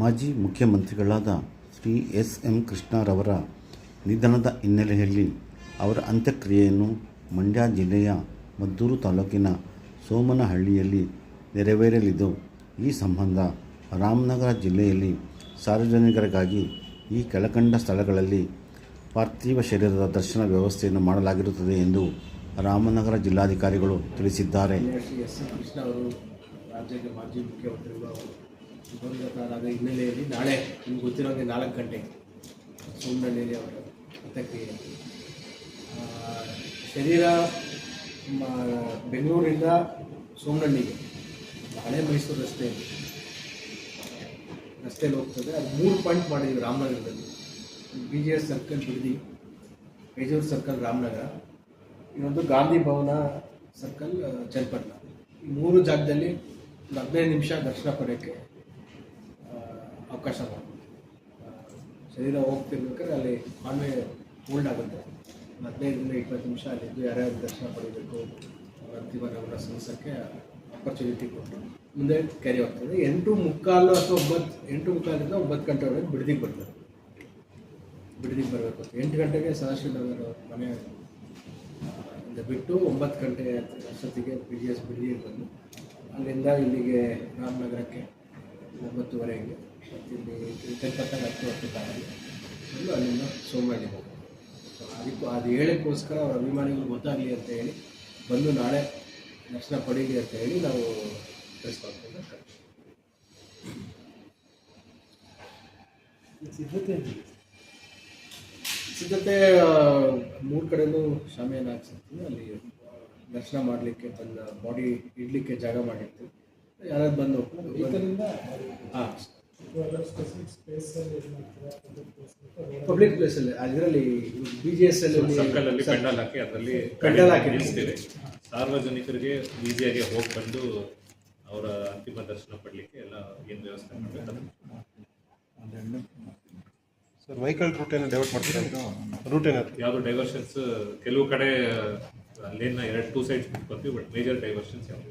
ಮಾಜಿ ಮುಖ್ಯಮಂತ್ರಿಗಳಾದ Shri S M ಕೃಷ್ಣರವರ ನಿಧನದ ಹಿನ್ನೆಲೆಯಲ್ಲಿ ಅವರ ಅಂತ್ಯಕ್ರಿಯೆಯನ್ನು ಮಂಡ್ಯ ಜಿಲ್ಲೆಯ ಮದ್ದೂರು ತಾಲೂಕಿನ ಸೋಮನಹಳ್ಳಿಯಲ್ಲಿ ನೆರವೇರಲಿದ್ದು, ಈ ಸಂಬಂಧ ರಾಮನಗರ ಜಿಲ್ಲೆಯಲ್ಲಿ ಸಾರ್ವಜನಿಕರಿಗಾಗಿ ಈ ಕೆಳಕಂಡ ಸ್ಥಳಗಳಲ್ಲಿ ಪಾರ್ಥಿವ ಶರೀರದ ದರ್ಶನ ವ್ಯವಸ್ಥೆಯನ್ನು ಮಾಡಲಾಗಿರುತ್ತದೆ ಎಂದು ರಾಮನಗರ ಜಿಲ್ಲಾಧಿಕಾರಿಗಳು ತಿಳಿಸಿದ್ದಾರೆ. ದಿವಂಗತರಾದ ಹಿನ್ನೆಲೆಯಲ್ಲಿ ನಾಳೆ, ನಿಮ್ಗೆ ಗೊತ್ತಿರೋಂಗೆ ನಾಲ್ಕು ಗಂಟೆಗೆ ಸೋಮನಹಳ್ಳಿಯಲ್ಲಿ ಅವರ ಅಂತ್ಯಕ್ರಿಯೆ ಶರೀರ ಬೆಂಗಳೂರಿಂದ ಸೋಮನಹಳ್ಳಿಗೆ, ಹಳೆ ಮೈಸೂರು ರಸ್ತೆ, ರಸ್ತೆಯಲ್ಲಿ ಹೋಗ್ತದೆ. ಅದು ಮೂರು ಪಾಯಿಂಟ್ ಮಾಡಿದ್ವಿ ರಾಮನಗರದಲ್ಲಿ. B G S circle Bidadi Mysuru circle Ramanagara, ಇನ್ನೊಂದು ಗಾಂಧಿ ಭವನ ಸರ್ಕಲ್ ಚನ್ನಪಟ್ಟಣ ಈ ಮೂರು ಜಾಗದಲ್ಲಿ ಒಂದು ಹದಿನೈದು ನಿಮಿಷ ದರ್ಶನ ಪಡೆಯೋಕ್ಕೆ ಅವಕಾಶ ಮಾಡಿಕೊಡ್ತೀವಿ. ಶರೀರ ಹೋಗ್ತಿರ್ಬೇಕಾದ್ರೆ ಅಲ್ಲಿ ಆಮೆ ಹೋಲ್ಡ್ ಆಗುತ್ತೆ. ಹದಿನೈದರಿಂದ ಇಪ್ಪತ್ತು ನಿಮಿಷ ಅಲ್ಲಿದ್ದು ಯಾರ್ಯಾರು ದರ್ಶನ ಪಡಿಬೇಕು ಅವ್ರ ಅವರ ಸಂಸಕ್ಕೆ ಅಪರ್ಚುನಿಟಿ ಕೊಟ್ಟು ಮುಂದೆ ಕ್ಯಾರಿ ಆಗ್ತದೆ. ಎಂಟು ಮುಕ್ಕಾಲು ಅಥವಾ ಒಂಬತ್ತು ಎಂಟು ಮುಕ್ಕಾಲಿಂದ ಒಂಬತ್ತು ಗಂಟೆವರೆಗೆ ಬಿಡದಿಗೆ ಬರ್ತದೆ. ಬಿಡದಿಗೆ ಬರಬೇಕು ಎಂಟು ಗಂಟೆಗೆ ಸದಾಶಿವನಗರ ಮನೆ ಬಿಟ್ಟು ಒಂಬತ್ತು ಗಂಟೆ ಅಷ್ಟೊತ್ತಿಗೆ ಪಿ ಜಿ ಎಸ್ ಬಿಡದಿಗೆ ಬಂದು ಅಲ್ಲಿಂದ ಇಲ್ಲಿಗೆ ರಾಮನಗರಕ್ಕೆ ಒಂಬತ್ತುವರೆಗೆ ಇಲ್ಲಿ ಇಲ್ಲಿ ಪಕ್ಕ ಹತ್ತು ಹತ್ತು ಕಾಲಲ್ಲಿ ಬಂದು ಅಲ್ಲಿಂದ ಸೋಮವಾರ ಹೋಗೋದು ಅದಕ್ಕೂ ಅದು ಹೇಳೋಕ್ಕೋಸ್ಕರ ಅವ್ರ ಅಭಿಮಾನಿಗಳು ಗೊತ್ತಾಗಲಿ ಅಂತ ಹೇಳಿ ಬಂದು ನಾಳೆ ದರ್ಶನ ಪಡೀಲಿ ಅಂತ ಹೇಳಿ ನಾವು ತಿಳಿಸ್ಕೊಳ್ತೇವೆ ಸಿದ್ಧತೆ ಮೂರು ಕಡೆನೂ ಶಾಮಿಯಾನ ಹಾಕ್ಸಿರ್ತೀವಿ. ಅಲ್ಲಿ ದರ್ಶನ ಮಾಡಲಿಕ್ಕೆ ತನ್ನ ಬಾಡಿ ಇಡಲಿಕ್ಕೆ ಜಾಗ ಮಾಡಿರ್ತೀವಿ. ಯಾರಾದ್ರು ಬಂದು ಹಾಂ. ಪಬ್ಲಿಕ್ ಪ್ಲೇಸಲ್ಲಿ ಅದರಲ್ಲಿ ಬಿ ಜಿ ಎಸ್ ಅಲ್ಲಿ. ಸರ್ಕಲ್ ಅಲ್ಲಿ ಪೆಂಡಲ್ ಹಾಕಿ ಅದರಲ್ಲಿ ಪೆಂಡಲ್ ಹಾಕಿ. ನಿಲ್ಲಿಸ್ತೇವೆ ಸಾರ್ವಜನಿಕರಿಗೆ ಆಗಿ ಹೋಗಿ ಬಂದು ಅವರ ಅಂತಿಮ ದರ್ಶನ ಪಡಲಿಕ್ಕೆ ಎಲ್ಲ ಏನು ವ್ಯವಸ್ಥೆ ಮಾಡಬೇಕು? ಸರ್ ವೆಹಿಕಲ್ ರೂಟ್ ಏನೋ ಡೈವರ್ಟ್ ಮಾಡ್ತೀರಾ? ರೂಟ್ ಏನಾದ್ರು? ಯಾವುದು ಡೈವರ್ಷನ್ಸ್ ಕೆಲವು ಕಡೆ ಲೇನ್ನ ಎರಡು ಟೂ ಸೈಡ್ಸ್ ಬಿಟ್ಕೊತೀವಿ ಬಟ್ ಮೇಜರ್ ಡೈವರ್ಷನ್ಸ್ ಯಾವುದು